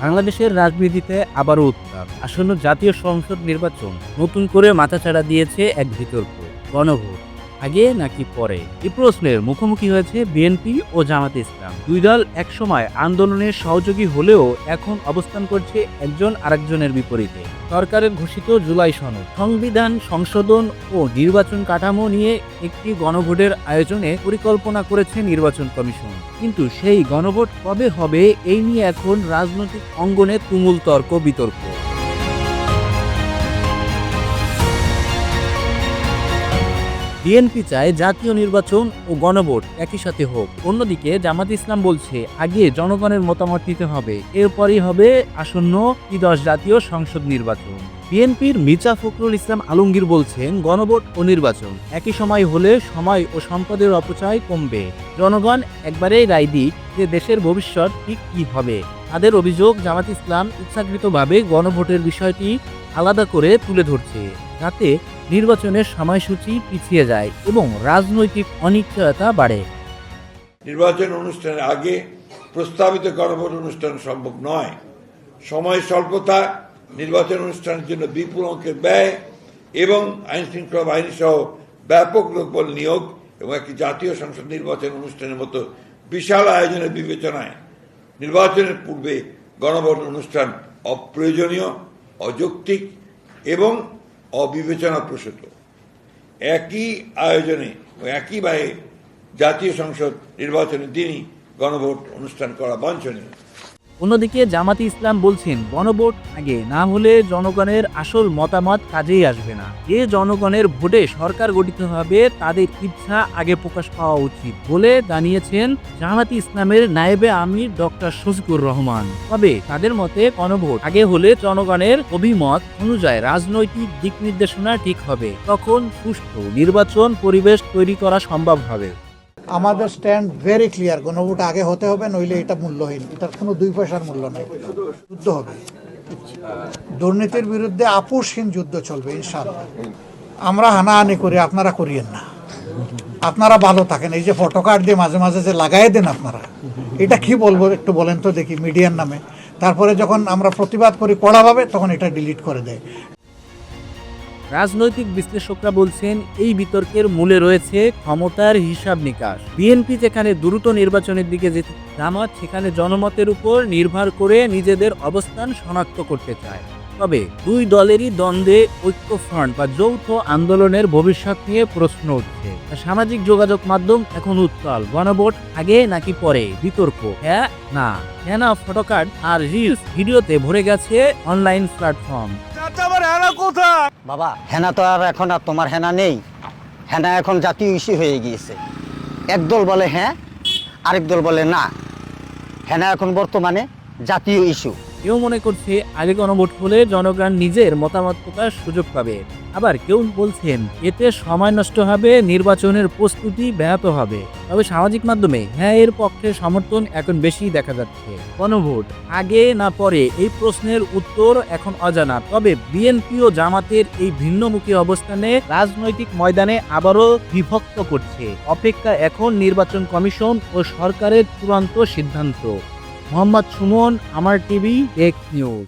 বাংলাদেশের রাজনীতিতে আবারও উত্তাপ। আসন্ন জাতীয় সংসদ নির্বাচন নতুন করে মাথাচাড়া দিয়েছে এক বিতর্ক, গণভোট। আগে নাকি পরে? এই প্রশ্নের মুখোমুখি হয়েছে বিএনপি ও জামাতে ইসলাম। দুই দল একসময় আন্দোলনের সহযোগী হলেও এখন অবস্থান করছে একজন আরেকজনের বিপরীতে। সরকারের ঘোষিত জুলাই সনদ, সংবিধান সংশোধন ও নির্বাচন কাঠামো নিয়ে একটি গণভোটের আয়োজনে পরিকল্পনা করেছে নির্বাচন কমিশন। কিন্তু সেই গণভোট কবে হবে, এই নিয়ে এখন রাজনৈতিক অঙ্গনে তুমুল তর্ক বিতর্ক বিএনপি চায় জাতীয় নির্বাচন ও গণভোট একই সাথে হোক। অন্যদিকে জামাত ইসলাম বলছে, আগে জনগণের মতামত নিতে হবে। এরপরই হবে আসন্ন ত্রিদশ জাতীয় সংসদ নির্বাচন। বিএনপির মির্জা ফখরুল ইসলাম আলমগীর বলছেন, গণভোট ও নির্বাচন একই সময় হলে সময় ও সম্পদের অপচয় কমবে। জনগণ একবারেই রায় দিক যে দেশের ভবিষ্যৎ ঠিক কী হবে। তাদের অভিযোগ, জামাত ইসলাম ইচ্ছাকৃতভাবে গণভোটের বিষয়টি আলাদা করে তুলে ধরছে। যাতে নির্বাচনের সময়সূচি পিছিয়ে যায় এবং রাজনৈতিক অনিশ্চয়তা বাড়ে। নির্বাচন অনুষ্ঠানের আগে প্রস্তাবিত গণভোট অনুষ্ঠান সম্ভব নয়। সময় স্বল্পতা, নির্বাচন অনুষ্ঠানের জন্য বিপুল অঙ্কের ব্যয় এবং আইন শৃঙ্খলা বাহিনী সহ ব্যাপক লোকবল নিয়োগ এবং একটি জাতীয় সংসদ নির্বাচন অনুষ্ঠানের মতো বিশাল আয়োজনের বিবেচনায় নির্বাচনের পূর্বে গণভোট অনুষ্ঠান অপ্রয়োজনীয়, অযৌক্তিক এবং অবিবেচনাপ্রসূত একই আয়োজনে একই ব্যয়ে জাতীয় সংসদ নির্বাচনের দিনই গণভোট অনুষ্ঠান করা বাঞ্ছনীয়। অন্যদিকে জামাতি ইসলাম বলছেন গণভোট আগে, না হলে জনগণের আসল মতামত কাজেই আসবে না। যে জনগণের ভোটে সরকার গঠিত হবে, তাদের ইচ্ছা আগে প্রকাশ পাওয়া উচিত। বলে জানিয়েছেন জামাতি ইসলামের নায়েবে আমির ডক্টর শফিকুর রহমান। তবে তাদের মতে গণভোট আগে হলে জনগণের অভিমত অনুযায়ী রাজনৈতিক দিক নির্দেশনা ঠিক হবে। তখন সুষ্ঠু নির্বাচন পরিবেশ তৈরি করা সম্ভব হবে। আমাদের স্ট্যান্ড ভেরি ক্লিয়ার গণভোট আগে হতে হবে, নইলে এটা মূল্যহীন। এটার কোনো দুই পয়সার মূল্য নেই। যুদ্ধ হবে। দুর্নীতির বিরুদ্ধে আপোষহীন যুদ্ধ চলবে ইনশাল্লাহ আমরা হানাহানি করি, আপনারা করিয়েন না। আপনারা ভালো থাকেন। এই যে ফটো কার্ড দিয়ে মাঝে মাঝে যে লাগাই দেন আপনারা, এটা কি বলব একটু বলেন তো দেখি, মিডিয়ার নামে। তারপরে যখন আমরা প্রতিবাদ করি কড়াভাবে, তখন এটা ডিলিট করে দেয়। রাজনৈতিক বিশ্লেষকরা বলছেন, এই বিতর্কের মূলে রয়েছে ক্ষমতার হিসাব নিকাশ। বিএনপি যেখানে দ্রুত নির্বাচনের দিকে যেতে জামাত সেখানে জনমতের উপর নির্ভর করে নিজেদের অবস্থান শনাক্ত করতে চায়। তবে দুই দলেরই দ্বন্দ্বে ঐক্য ফ্রন্ট বা যৌথ আন্দোলনের ভবিষ্যৎ নিয়ে প্রশ্ন উঠছে। সামাজিক যোগাযোগ মাধ্যম এখন উত্তাল, গণভোট আগে নাকি পরে? বিতর্ক হ্যাঁ না। হ্যাঁ না ফটোকার্ড আর রিলস ভিডিওতে ভরে গেছে অনলাইন প্ল্যাটফর্ম? বাবা, হেনা তো আর এখন আর তোমার হেনা নেই। হেনা এখন জাতীয় ইস্যু হয়ে গিয়েছে। একদল বলে হ্যাঁ আরেক দল বলে না। হেনা এখন বর্তমানে জাতীয় ইস্যু। কেউ মনে করছে আগে গণভোট হলে জনগণ নিজের মতামত প্রকাশ সুযোগ পাবে। আবার কেউ বলছেন, এতে সময় নষ্ট হবে, নির্বাচনের প্রস্তুতি ব্যাহত হবে। তবে সামাজিক মাধ্যমে হ্যাঁ এর পক্ষে সমর্থন এখন বেশি দেখা যাচ্ছে। গণভোট, আগে না পরে, এই প্রশ্নের উত্তর এখন অজানা। তবে বিএনপি ও জামাতের এই ভিন্নমুখী অবস্থানে রাজনৈতিক ময়দানে আবারও বিভক্ত করছে। অপেক্ষা এখন নির্বাচন কমিশন ও সরকারের চূড়ান্ত সিদ্ধান্ত। মোহাম্মদ সুমন আমার টিভি টেক নিউজ।